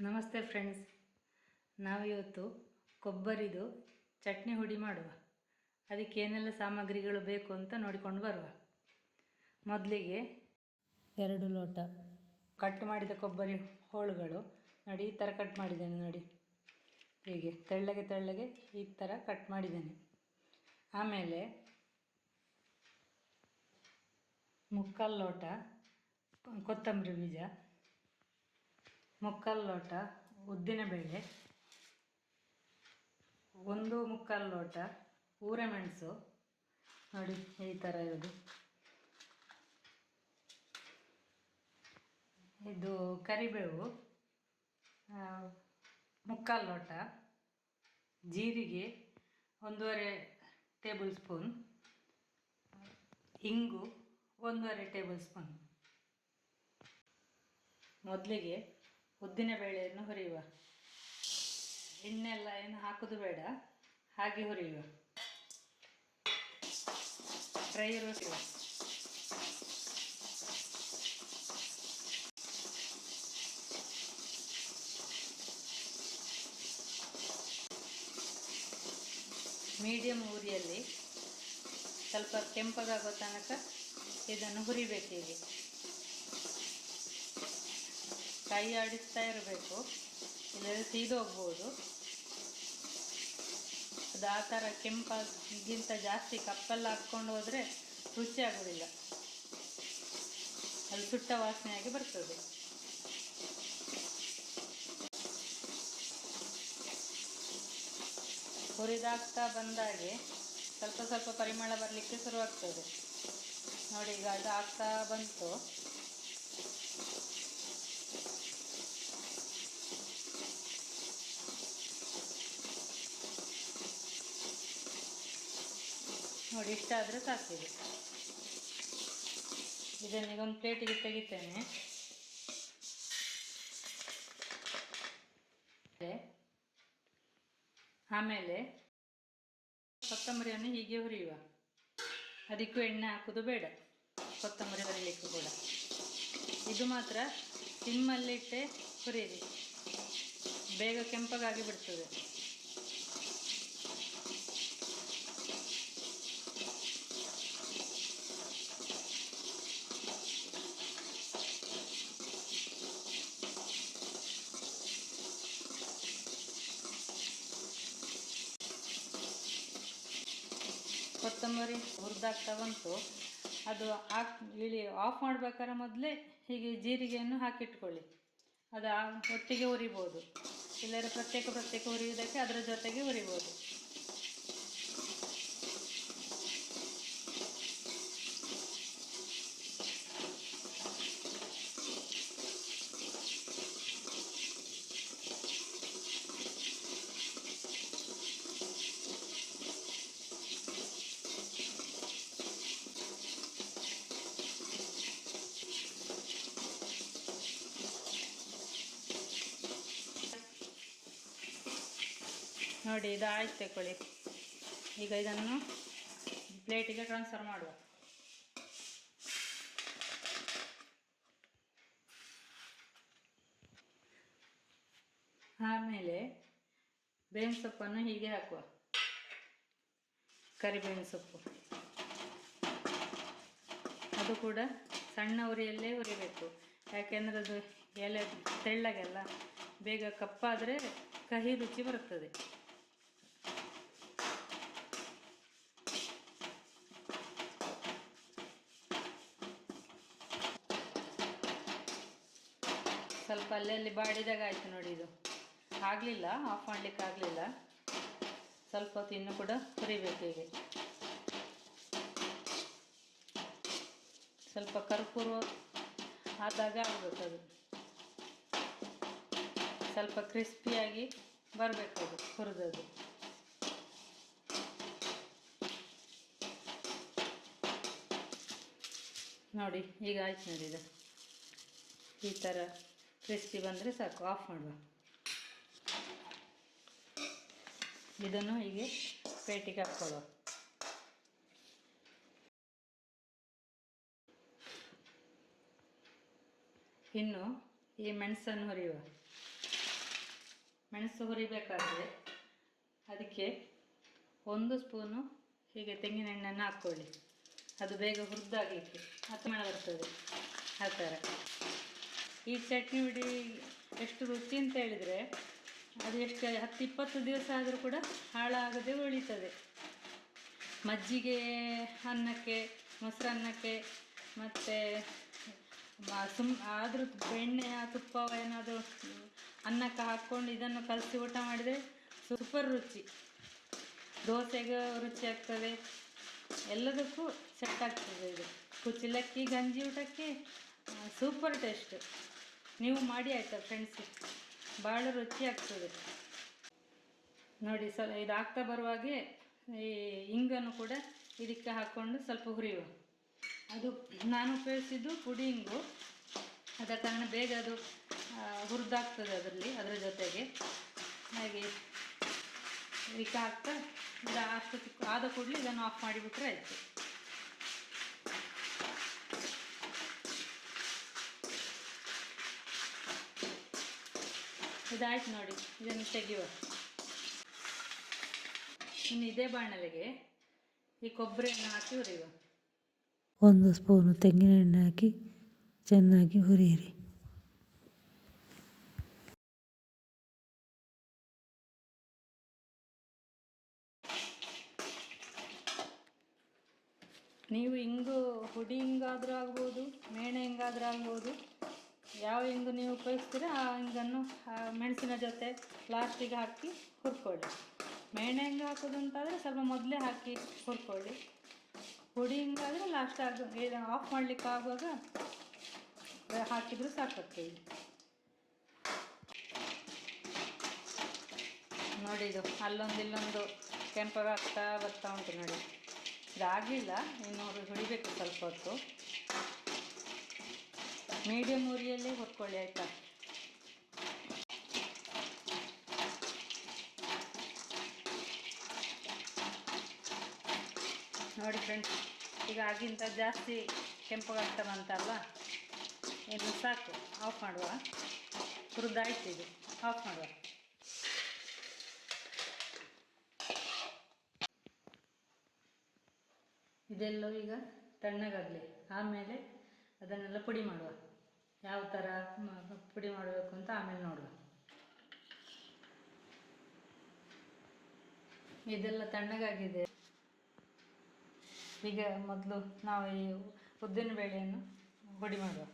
ನಮಸ್ತೆ ಫ್ರೆಂಡ್ಸ್. ನಾವಿವತ್ತು ಕೊಬ್ಬರಿದು ಚಟ್ನಿ ಹುಡಿ ಮಾಡುವ. ಅದಕ್ಕೆ ಏನೆಲ್ಲ ಸಾಮಗ್ರಿಗಳು ಬೇಕು ಅಂತ ನೋಡಿಕೊಂಡು ಬರುವ. ಮೊದಲಿಗೆ ಎರಡು ಲೋಟ ಕಟ್ ಮಾಡಿದ ಕೊಬ್ಬರಿ ಹೋಳುಗಳು. ನೋಡಿ, ಈ ಥರ ಕಟ್ ಮಾಡಿದ್ದೇನೆ ನೋಡಿ. ಹೀಗೆ ತೆಳ್ಳಗೆ ತೆಳ್ಳಗೆ ಈ ಥರ ಕಟ್ ಮಾಡಿದ್ದೇನೆ. ಆಮೇಲೆ ಮುಕ್ಕಾಲು ಲೋಟ ಕೊತ್ತಂಬರಿ ಬೀಜ. ಮುಕ್ಕಾಲು ಲೋಟ ಉದ್ದಿನಬೇಳೆ ಒಂದು ಮುಕ್ಕಾಲು ಲೋಟ ಊರೆಮೆಣಸು. ನೋಡಿ, ಈ ಥರ ಇರೋದು. ಇದು ಕರಿಬೇವು ಮುಕ್ಕಾಲು ಲೋಟ ಜೀರಿಗೆ, ಒಂದೂವರೆ ಟೇಬಲ್ ಸ್ಪೂನ್, ಇಂಗು, ಒಂದೂವರೆ ಟೇಬಲ್ ಸ್ಪೂನ್. ಮೊದಲಿಗೆ ಉದ್ದಿನ ಬೇಳೆಯನ್ನು ಹುರಿಯುವ. ಎಣ್ಣೆಲ್ಲ ಏನು ಹಾಕೋದು ಬೇಡ, ಹಾಗೆ ಹುರಿಯುವ. ಫ್ರೈ ರೋಟಿ ಮೀಡಿಯಂ ಉರಿಯಲ್ಲಿ ಸ್ವಲ್ಪ ಕೆಂಪಗಾಗೋ ತನಕ ಇದನ್ನು ಹುರಿಬೇಕು ಹೀಗೆ. ಕೈ ಆಡಿಸ್ತಾ ಇರಬೇಕು ಇಲ್ಲದೆ ಸೀದೋಗ್ಬೋದು ಅದು ಆ ಥರ ಕೆಂಪಾಗಿಗಿಂತ ಜಾಸ್ತಿ ಕಪ್ಪಲ್ಲಿ ಹಾಕ್ಕೊಂಡು ಹೋದರೆ ರುಚಿ ಆಗೋದಿಲ್ಲ. ಅಲ್ಲಿ ಸುಟ್ಟ ವಾಸನೆಯಾಗಿ ಬರ್ತದೆ. ಹುರಿದಾಗ್ತಾ ಬಂದಾಗೆ ಸ್ವಲ್ಪ ಸ್ವಲ್ಪ ಪರಿಮಳ ಬರಲಿಕ್ಕೆ ಶುರುವಾಗ್ತದೆ. ನೋಡಿ ಈಗ ಅದು ಆಗ್ತಾ ಬಂತು. ನೋಡಿ ಇಷ್ಟಾದರೆ ಸಾಕಿದೆ ಇದನ್ನೀಗ ಒಂದು ಪ್ಲೇಟಿಗೆ ತೆಗಿತೇನೆ. ಆಮೇಲೆ ಕೊತ್ತಂಬರಿಯನ್ನು ಹೀಗೆ ಹುರಿಯುವ. ಅದಕ್ಕೂ ಎಣ್ಣೆ ಹಾಕೋದು ಬೇಡ. ಕೊತ್ತಂಬರಿ ಹುರಿಲಿಕ್ಕೂ ಕೂಡ. ಇದು ಮಾತ್ರ ಸಿಮ್ಮಲ್ಲಿಟ್ಟೆ ಹುರಿಯಿರಿ. ಬೇಗ ಕೆಂಪಗಾಗಿ ಬಿಡ್ತದೆ ಕೊತ್ತಂಬರಿ ಹುರಿದಾಗ್ತಾ ಬಂತು ಅದು ಹಾಕ್ ಇಳಿ ಆಫ್ ಮಾಡ್ಬೇಕಾದ್ರೆ ಮೊದಲೇ ಹೀಗೆ ಜೀರಿಗೆಯನ್ನು ಹಾಕಿಟ್ಕೊಳ್ಳಿ. ಅದು ಒಟ್ಟಿಗೆ ಉರಿಬೋದು. ಇಲ್ಲದ್ರೆ ಪ್ರತ್ಯೇಕ ಪ್ರತ್ಯೇಕ ಉರಿಯೋದಕ್ಕೆ ಅದರ ಜೊತೆಗೆ ಹುರಿಬೋದು ನೋಡಿ ಇದು ಆಯ್ತು ತಗೊಳ್ಳಿ. ಈಗ ಇದನ್ನು ಪ್ಲೇಟಿಗೆ ಟ್ರಾನ್ಸ್ಫರ್ ಮಾಡುವ. ಆಮೇಲೆ ಬೇವಿನ ಸೊಪ್ಪನ್ನು ಹೀಗೆ ಹಾಕುವ. ಕರಿಬೇವಿನ ಸೊಪ್ಪು. ಅದು ಕೂಡ ಸಣ್ಣ ಉರಿಯಲ್ಲೇ ಉರಿಬೇಕು. ಯಾಕೆಂದರೆ ಅದು ಎಲೆ ತೆಳ್ಳಗೆಲ್ಲ ಬೇಗ ಕಪ್ಪಾದರೆ ಕಹಿ ರುಚಿ ಬರುತ್ತದೆ. ಅಲ್ಲಲ್ಲಿ ಬಾಡಿದಾಗ ಆಯಿತು ನೋಡಿ ಇದು. ಆಗಲಿಲ್ಲ ಆಫ್ ಮಾಡಲಿಕ್ಕೆ ಆಗಲಿಲ್ಲ. ಸ್ವಲ್ಪ ಹೊತ್ತು ಇನ್ನೂ ಕೂಡ ಹುರಿಬೇಕು ಹೀಗೆ. ಸ್ವಲ್ಪ ಕರ್ಪೂರ ಆದಾಗ ಆಗಬೇಕು ಅದು. ಸ್ವಲ್ಪ ಕ್ರಿಸ್ಪಿಯಾಗಿ ಬರಬೇಕು ಅದು ಹುರಿದದು ನೋಡಿ, ಈಗ ಆಯ್ತು ನೋಡಿ ಇದು. ಈ ಥರ ಕ್ರಿಸ್ಪಿ ಬಂದರೆ ಸಾಕು. ಆಫ್ ಮಾಡುವ. ಇದನ್ನು ಹೀಗೆ ಪೇಟಿಗೆ ಹಾಕ್ಕೊಳ್ಳುವ ಇನ್ನು ಈ ಮೆಣಸನ್ನು ಹುರಿಯುವ. ಮೆಣಸು ಹುರಿಬೇಕಾದ್ರೆ ಅದಕ್ಕೆ ಒಂದು ಸ್ಪೂನು ಹೀಗೆ ತೆಂಗಿನ ಎಣ್ಣೆಯನ್ನು ಹಾಕ್ಕೊಳ್ಳಿ ಅದು ಬೇಗ ಹುರಿದಾಗಲಿಕ್ಕೆ ಮಳೆ ಬರ್ತದೆ. ಆ ಥರ. ಈ ಚಟ್ನಿ ಹುಡಿ ಎಷ್ಟು ರುಚಿ ಅಂತ ಹೇಳಿದರೆ ಅದು ಎಷ್ಟು ಹತ್ತು ಇಪ್ಪತ್ತು ದಿವಸ ಆದರೂ ಕೂಡ ಹಾಳಾಗದೆ ಉಳಿತದೆ. ಮಜ್ಜಿಗೆ, ಅನ್ನಕ್ಕೆ ಮೊಸರನ್ನಕ್ಕೆ ಮತ್ತು ಸುಮ್ ಆದರೂ ಬೆಣ್ಣೆ ತುಪ್ಪ ಏನಾದರೂ ಅನ್ನಕ್ಕೆ ಹಾಕ್ಕೊಂಡು ಇದನ್ನು ಕಲಸಿ ಊಟ ಮಾಡಿದರೆ ಸೂಪರ್ ರುಚಿ. ದೋಸೆಗೆ ರುಚಿ ಆಗ್ತದೆ. ಎಲ್ಲದಕ್ಕೂ ಸೆಟ್ ಆಗ್ತದೆ ಇದು. ಕುಚಿಲಕ್ಕಿ ಗಂಜಿ ಊಟಕ್ಕೆ ಸೂಪರ್ ಟೇಸ್ಟ್. ನೀವು ಮಾಡಿ ಆಯಿತಾ ಫ್ರೆಂಡ್ಸ್ ಭಾಳ ರುಚಿ ಆಗ್ತದೆ. ನೋಡಿ ಸ್ವಲ್ಪ ಇದು ಆಗ್ತಾ ಬರುವಾಗೆ ಈ ಇಂಗನ್ನು ಕೂಡ ಇದಕ್ಕೆ ಹಾಕ್ಕೊಂಡು ಸ್ವಲ್ಪ ಹುರಿಯುವ. ಅದು ನಾನು ಉಪಯೋಗಿಸಿದ್ದು ಪುಡಿ ಇಂಗು. ಅದ ಕಾರಣ ಬೇಗ ಅದು ಹುರಿದಾಗ್ತದೆ ಅದರಲ್ಲಿ, ಅದರ ಜೊತೆಗೆ. ಹಾಗೆ ಇದಕ್ಕೆ ಹಾಕ್ತಾ, ಇದು ಅಷ್ಟು ಆದ ಕೂಡಲೇ ಇದನ್ನು ಆಫ್ ಮಾಡಿಬಿಟ್ರೆ ಆಯಿತು. ಇದಾಯ್ತು ನೋಡಿ ಇದನ್ನು ತೆಗೆಯುವ. ಇನ್ನು ಇದೇ ಬಾಣಲೆಗೆ ಈ ಕೊಬ್ಬರಿಯನ್ನು ಹಾಕಿ ಹುರಿಯುವ. ಒಂದು ಸ್ಪೂನು ತೆಂಗಿನ ಎಣ್ಣೆ ಹಾಕಿ ಚೆನ್ನಾಗಿ ಹುರಿಯಿರಿ. ನೀವು ಹಿಂಗು ಹುಡಿ ಹಿಂಗಾದ್ರೂ ಆಗ್ಬೋದು ಮೇಣೆ ಹಿಂಗಾದ್ರೂ ಆಗ್ಬೋದು ಯಾವ ಇಂಗು ನೀವು ಉಪಯೋಗಿಸ್ತೀರ, ಆ ಇಂಗನ್ನು ಮೆಣಸಿನ ಜೊತೆ ಲಾಸ್ಟಿಗೆ ಹಾಕಿ ಹುರ್ಕೊಳ್ಳಿ. ಮೇಣೆ ಹಿಂಗೆ ಹಾಕೋದು ಅಂತಾದರೆ ಸ್ವಲ್ಪ ಮೊದಲೇ ಹಾಕಿ ಹುರ್ಕೊಳ್ಳಿ. ಹುಡಿ ಹಿಂಗಾದರೆ ಲಾಸ್ಟ್ ಆಗ ಆಫ್ ಮಾಡಲಿಕ್ಕೆ ಆಗುವಾಗ ಹಾಕಿದರೂ ಸಾಕಾಗ್ತದೆ ನೋಡಿ ಇದು, ಅಲ್ಲೊಂದು ಇಲ್ಲೊಂದು ಕೆಂಪಗಾಗ್ತಾ ಬರ್ತಾ ಉಂಟು ನೋಡಿ. ಇದಾಗಲಿಲ್ಲ ಇನ್ನು ಹುಡಿಬೇಕು ಸ್ವಲ್ಪ ಹೊತ್ತು. ಮೀಡಿಯಮ್ ಉರಿಯಲ್ಲೇ ಹುರ್ಕೊಳ್ಳಿ, ಆಯಿತಾ? ನೋಡಿ ಫ್ರೆಂಡ್ಸ್ ಈಗ ಆಗಿಂತ ಜಾಸ್ತಿ ಕೆಂಪಗಾಗ್ತಾ ಏನು ಸಾಕು ಆಫ್ ಮಾಡುವ. ಹುರಿದಾಯ್ತು ಇದು ಆಫ್ ಮಾಡುವ. ಇದೆಲ್ಲವೂ ಈಗ ತಣ್ಣಗಾಗಲಿ. ಆಮೇಲೆ ಅದನ್ನೆಲ್ಲ ಪುಡಿ ಮಾಡುವ. ಯಾವ ಥರ ಪುಡಿ ಮಾಡಬೇಕು ಅಂತ ಆಮೇಲೆ ನೋಡುವ. ಇದೆಲ್ಲ ತಣ್ಣಗಾಗಿದೆ. ಈಗ ಮೊದಲು ನಾವು ಈ ಉದ್ದಿನ ಬೇಳೆಯನ್ನು ಪುಡಿ ಮಾಡುವ.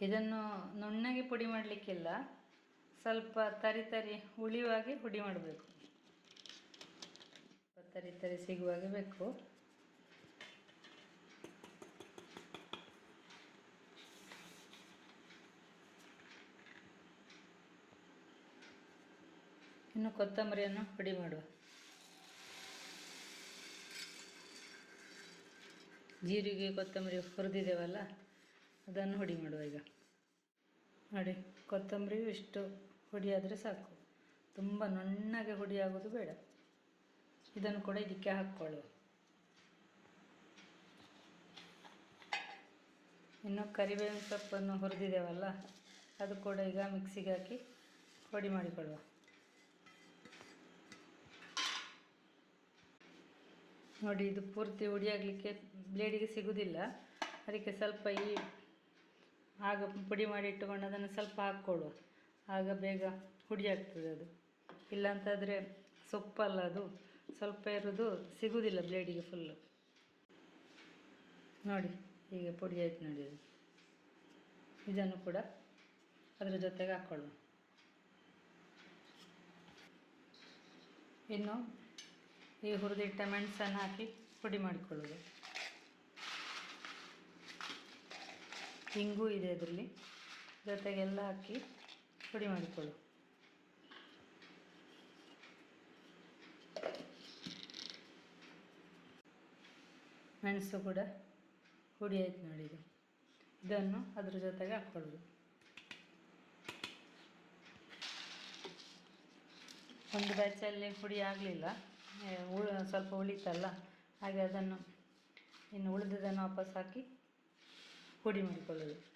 ಇದನ್ನು ನುಣ್ಣಗೆ ಪುಡಿ ಮಾಡಲಿಕ್ಕಿಲ್ಲ. ಸ್ವಲ್ಪ ತರಿ ತರಿ ಉಳಿಯುವಾಗೆ ಹುಡಿ ಮಾಡಬೇಕು. ತರಿ ತರಿ ಸಿಗುವಾಗೆ ಬೇಕು. ಇನ್ನು ಕೊತ್ತಂಬರಿಯನ್ನು ಪುಡಿ ಮಾಡುವ. ಜೀರಿಗೆ, ಕೊತ್ತಂಬರಿ ಹುರಿದಿದ್ದೇವಲ್ಲ ಅದನ್ನು ಹುಡಿ ಮಾಡುವ ಈಗ. ನೋಡಿ ಕೊತ್ತಂಬರಿ ಇಷ್ಟು ಹುಡಿ ಆದರೆ ಸಾಕು. ತುಂಬ ನುಣ್ಣಗೆ ಹುಡಿ ಆಗೋದು ಬೇಡ. ಇದನ್ನು ಕೂಡ ಇದಕ್ಕೆ ಹಾಕ್ಕೊಳ್ಳುವ ಇನ್ನು ಕರಿಬೇವಿನ ಸೊಪ್ಪನ್ನು ಹುರಿದಿದ್ದೇವಲ್ಲ ಅದು ಕೂಡ ಈಗ ಮಿಕ್ಸಿಗೆ ಹಾಕಿ ಪುಡಿ ಮಾಡಿಕೊಳ್ಳುವ. ನೋಡಿ, ಇದು ಪೂರ್ತಿ ಹುಡಿಯಾಗಲಿಕ್ಕೆ ಬ್ಲೇಡಿಗೆ ಸಿಗುವುದಿಲ್ಲ ಅದಕ್ಕೆ ಸ್ವಲ್ಪ ಈ ಆಗ ಪುಡಿ ಮಾಡಿ ಇಟ್ಟುಕೊಂಡು ಅದನ್ನು ಸ್ವಲ್ಪ ಹಾಕ್ಕೊಳ್ಳುವ. ಆಗ ಬೇಗ ಹುಡಿ ಆಗ್ತದೆ ಅದು. ಇಲ್ಲಾಂತಾದರೆ ಸೊಪ್ಪಲ್ಲ ಅದು. ಸ್ವಲ್ಪ ಇರೋದು ಸಿಗುವುದಿಲ್ಲ ಬ್ಲೇಡಿಗೆ ಫುಲ್ಲು ನೋಡಿ ಹೀಗೆ ಪುಡಿ ಆಯ್ತು ನೋಡಿ ಅದು. ಇದನ್ನು ಕೂಡ ಅದರ ಜೊತೆಗೆ ಹಾಕ್ಕೊಳ್ಳೋಣ ಇನ್ನು ಈ ಹುರಿದಿಟ್ಟ ಮೆಣಸನ್ನು ಹಾಕಿ ಪುಡಿ ಮಾಡಿಕೊಳ್ಳೋದು. ಹಿಂಗೂ ಇದೆ ಅದರಲ್ಲಿ. ಜೊತೆಗೆಲ್ಲ ಹಾಕಿ ಪುಡಿ ಮಾಡಿಕೊಳ್ಳು. ಮೆಣಸು ಕೂಡ ಹುಡಿ ಆಯ್ತು ನೋಡಿ ಇದು. ಇದನ್ನು ಅದ್ರ ಜೊತೆಗೆ ಹಾಕ್ಕೊಳ್ಳೋದು. ಒಂದು ಬ್ಯಾಚಲ್ಲಿ ಪುಡಿ ಆಗಲಿಲ್ಲ. ಸ್ವಲ್ಪ ಉಳಿತಲ್ಲ. ಹಾಗೆ ಅದನ್ನು ಇನ್ನು ಉಳಿದದನ್ನು ವಾಪಸ್ ಹಾಕಿ ಪುಡಿ ಮಾಡಿಕೊಳ್ಳೋದು.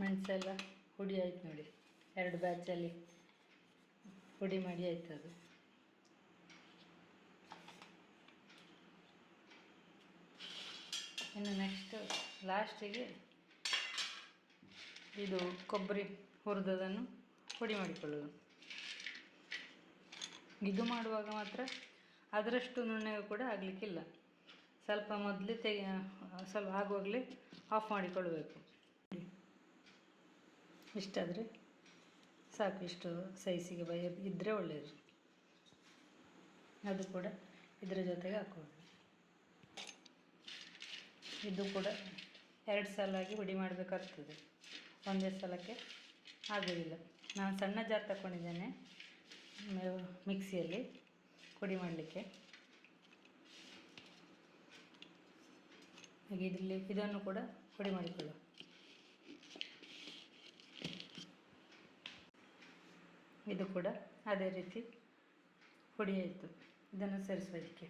ಮೆಣಸೆಲ್ಲ ಹುಡಿ ಆಯ್ತು ನೋಡಿ. ಎರಡು ಬ್ಯಾಚಲ್ಲಿ ಪುಡಿ ಮಾಡಿ ಆಯ್ತು ಅದು. ಇನ್ನು ನೆಕ್ಸ್ಟ್ ಲಾಸ್ಟಿಗೆ ಇದು ಕೊಬ್ಬರಿ ಹುರಿದದನ್ನು ಪುಡಿ ಮಾಡಿಕೊಳ್ಳೋದು. ಇದು ಮಾಡುವಾಗ ಮಾತ್ರ ಅದರಷ್ಟು ನುಣ್ಣೆ ಕೂಡ ಆಗಲಿಕ್ಕಿಲ್ಲ. ಸ್ವಲ್ಪ ಮೊದಲೇ ತೆಗೆ, ಸ್ವಲ್ಪ ಆಗುವಾಗಲೇ ಆಫ್ ಮಾಡಿಕೊಳ್ಬೇಕು. ಇಷ್ಟಾದರೆ ಸಾಕು ಇಷ್ಟು ಸೈಸಿಗೆ ಇದ್ದರೆ ಒಳ್ಳೆಯದು ಅದು ಕೂಡ ಇದರ ಜೊತೆಗೆ ಹಾಕೋದು ಇದು ಕೂಡ ಎರಡು ಸಲಾಗಿ ಹುಡಿ ಮಾಡಬೇಕಾಗ್ತದೆ. ಒಂದೇ ಸಲಕ್ಕೆ ಆಗೋದಿಲ್ಲ. ನಾನು ಸಣ್ಣ ಜಾರ್ ತಗೊಂಡಿದ್ದೇನೆ ಮಿಕ್ಸಿಯಲ್ಲಿ ಪುಡಿ ಮಾಡಲಿಕ್ಕೆ. ಹಾಗೆ ಇದರಲ್ಲಿ ಇದನ್ನು ಕೂಡ ಪುಡಿ ಮಾಡಿಕೊಳ್ಳುವ ಇದು ಕೂಡ ಅದೇ ರೀತಿ ಪುಡಿ ಆಯಿತು ಇದನ್ನು ಸೇರಿಸೋದಕ್ಕೆ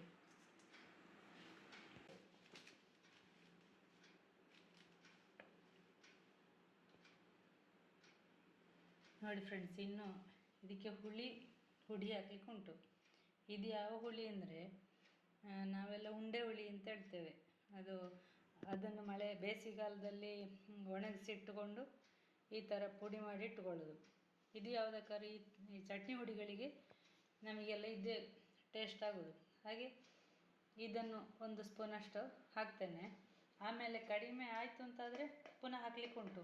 ನೋಡಿ ಫ್ರೆಂಡ್ಸ್ ಇನ್ನು ಇದಕ್ಕೆ ಹುಳಿ, ಹುಡಿ ಹಾಕ್ಲಿಕ್ಕೆ ಉಂಟು. ಇದು ಯಾವ ಹುಳಿ ಅಂದರೆ ನಾವೆಲ್ಲ ಉಂಡೆ ಹುಳಿ ಅಂತ ಹೇಳ್ತೇವೆ. ಅದು, ಅದನ್ನು ಮಳೆ ಬೇಸಿಗೆಗಾಲದಲ್ಲಿ ಒಣಗಿಸಿಟ್ಟುಕೊಂಡು ಈ ಥರ ಪುಡಿ ಮಾಡಿ ಇಟ್ಟುಕೊಳ್ಳೋದು. ಇದು ಯಾವುದಕ್ಕಾದ್ರೆ ಈ ಈ ಚಟ್ನಿ ಹುಡಿಗಳಿಗೆ ನಮಗೆಲ್ಲ ಇದೇ ಟೇಸ್ಟ್ ಆಗೋದು. ಹಾಗೆ ಇದನ್ನು ಒಂದು ಸ್ಪೂನಷ್ಟು ಹಾಕ್ತೇನೆ. ಆಮೇಲೆ ಕಡಿಮೆ ಆಯಿತು ಅಂತಾದರೆ ಪುನಃ ಹಾಕ್ಲಿಕ್ಕೆ ಉಂಟು.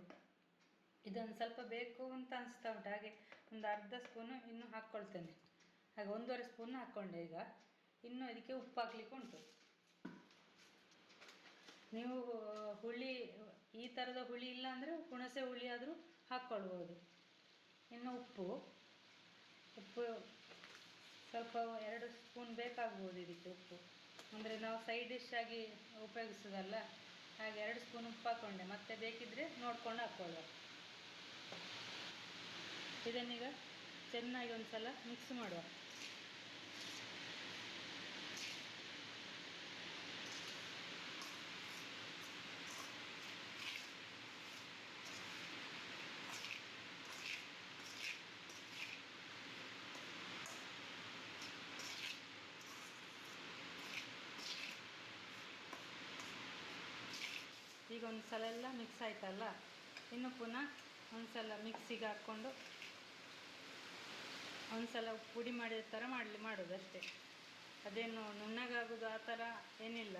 ಇದೊಂದು ಸ್ವಲ್ಪ ಬೇಕು ಅಂತ ಅನಿಸ್ತಾ ಉಂಟು. ಹಾಗೆ ಒಂದು ಅರ್ಧ ಸ್ಪೂನು ಇನ್ನೂ ಹಾಕ್ಕೊಳ್ತೇನೆ. ಹಾಗೆ ಒಂದೂವರೆ ಸ್ಪೂನ್ ಹಾಕ್ಕೊಂಡೆ ಈಗ. ಇನ್ನೂ ಇದಕ್ಕೆ ಉಪ್ಪು ಹಾಕ್ಲಿಕ್ಕೆ ಉಂಟು. ನೀವು ಹುಳಿ, ಈ ಥರದ ಹುಳಿ ಇಲ್ಲ ಅಂದರೆ ಹುಣಸೆ ಹುಳಿ ಆದರೂ ಹಾಕ್ಕೊಳ್ಬೋದು. ಇನ್ನು ಉಪ್ಪು. ಉಪ್ಪು ಸ್ವಲ್ಪ ಎರಡು ಸ್ಪೂನ್ ಬೇಕಾಗ್ಬೋದು ಇದಕ್ಕೆ ಉಪ್ಪು. ಅಂದರೆ ನಾವು ಸೈಡ್ ಡಿಶ್ ಆಗಿ ಉಪಯೋಗಿಸೋದಲ್ಲ, ಹಾಗೆ ಎರಡು ಸ್ಪೂನ್ ಉಪ್ಪು ಹಾಕ್ಕೊಂಡೆ ಮತ್ತೆ ಬೇಕಿದ್ದರೆ ನೋಡ್ಕೊಂಡು ಹಾಕ್ಕೊಳ್ಳುವ ಇದನ್ನೀಗ ಚೆನ್ನಾಗಿ ಒಂದು ಸಲ ಮಿಕ್ಸ್ ಮಾಡುವ. ಈಗ ಒಂದು ಸಲ ಎಲ್ಲ ಮಿಕ್ಸ್ ಆಯ್ತಲ್ಲ? ಇನ್ನು ಪುನಃ ಒಂದು ಸಲ ಮಿಕ್ಸಿಗೆ ಹಾಕ್ಕೊಂಡು ಒಂದು ಸಲ ಪುಡಿ ಮಾಡಿದ ಥರ ಮಾಡಲಿ ಮಾಡೋದು ಅಷ್ಟೇ ಅದೇನು ನುಣ್ಣಗಾಗೋದು ಆ ಥರ ಏನಿಲ್ಲ.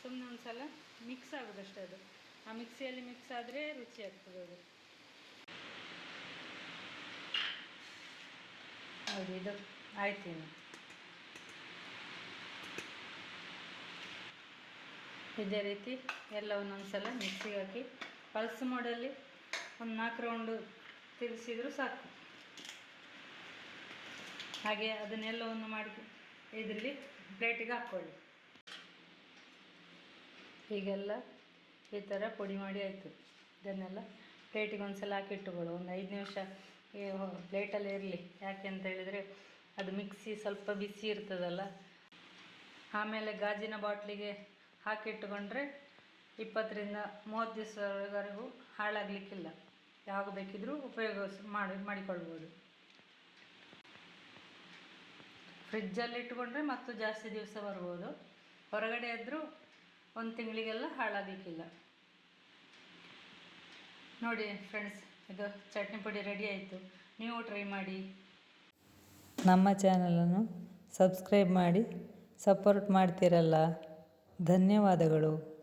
ಸುಮ್ಮನೆ ಒಂದು ಸಲ ಮಿಕ್ಸ್ ಆಗೋದಷ್ಟೇ ಅದು. ಆ ಮಿಕ್ಸಿಯಲ್ಲಿ ಮಿಕ್ಸ್ ಆದರೆ ರುಚಿ ಆಗ್ತದೆ ಅದು. ಹೌದು ಇದು, ಆಯ್ತು ಇನ್ನು. ಇದೇ ರೀತಿ ಎಲ್ಲ ಒಂದೊಂದು ಸಲ ಮಿಕ್ಸಿಗೆ ಹಾಕಿ ಪಲ್ಸ್ ಮೋಡಲ್ಲಿ ಒಂದು ನಾಲ್ಕು ರೌಂಡು ತಿರುಗಿಸಿದ್ರು ಸಾಕು. ಹಾಗೆ ಅದನ್ನೆಲ್ಲವನ್ನು ಮಾಡಿ ಇದರಲ್ಲಿ ಪ್ಲೇಟಿಗೆ ಹಾಕ್ಕೊಳ್ಳಿ ಹೀಗೆಲ್ಲ ಈ ಥರ ಪುಡಿ ಮಾಡಿ ಆಯಿತು. ಇದನ್ನೆಲ್ಲ ಪ್ಲೇಟಿಗೆ ಒಂದು ಸಲ ಹಾಕಿಟ್ಟುಕೊಳ್ಳು ಒಂದು ಐದು ನಿಮಿಷ ಪ್ಲೇಟಲ್ಲಿ ಇರಲಿ. ಯಾಕೆ ಅಂತ ಹೇಳಿದರೆ ಅದು ಮಿಕ್ಸಿ ಸ್ವಲ್ಪ ಬಿಸಿ ಇರ್ತದಲ್ಲ. ಆಮೇಲೆ ಗಾಜಿನ ಬಾಟ್ಲಿಗೆ ಹಾಕಿಟ್ಟುಕೊಂಡ್ರೆ ಇಪ್ಪತ್ತರಿಂದ ಮೂವತ್ತು ದಿವಸವರೆಗೂ ಹಾಳಾಗಲಿಕ್ಕಿಲ್ಲ. ಯಾವಾಗ ಬೇಕಿದ್ರೂ ಉಪಯೋಗ ಮಾಡಿ, ಮಾಡಿಕೊಳ್ಬೋದು. ಫ್ರಿಜ್ಜಲ್ಲಿ ಇಟ್ಕೊಂಡ್ರೆ ಮತ್ತು ಜಾಸ್ತಿ ದಿವಸ ಬರ್ಬೋದು. ಹೊರಗಡೆ ಆದರೂ ಒಂದು ತಿಂಗಳಿಗೆಲ್ಲ ಹಾಳಾಗಲಿಕ್ಕಿಲ್ಲ. ನೋಡಿ ಫ್ರೆಂಡ್ಸ್, ಇದು ಚಟ್ನಿ ಪುಡಿ ರೆಡಿ ಆಯಿತು. ನೀವು ಟ್ರೈ ಮಾಡಿ. ನಮ್ಮ ಚಾನಲನ್ನು ಸಬ್ಸ್ಕ್ರೈಬ್ ಮಾಡಿ, ಸಪೋರ್ಟ್ ಮಾಡ್ತೀರಲ್ಲ? ಧನ್ಯವಾದಗಳು.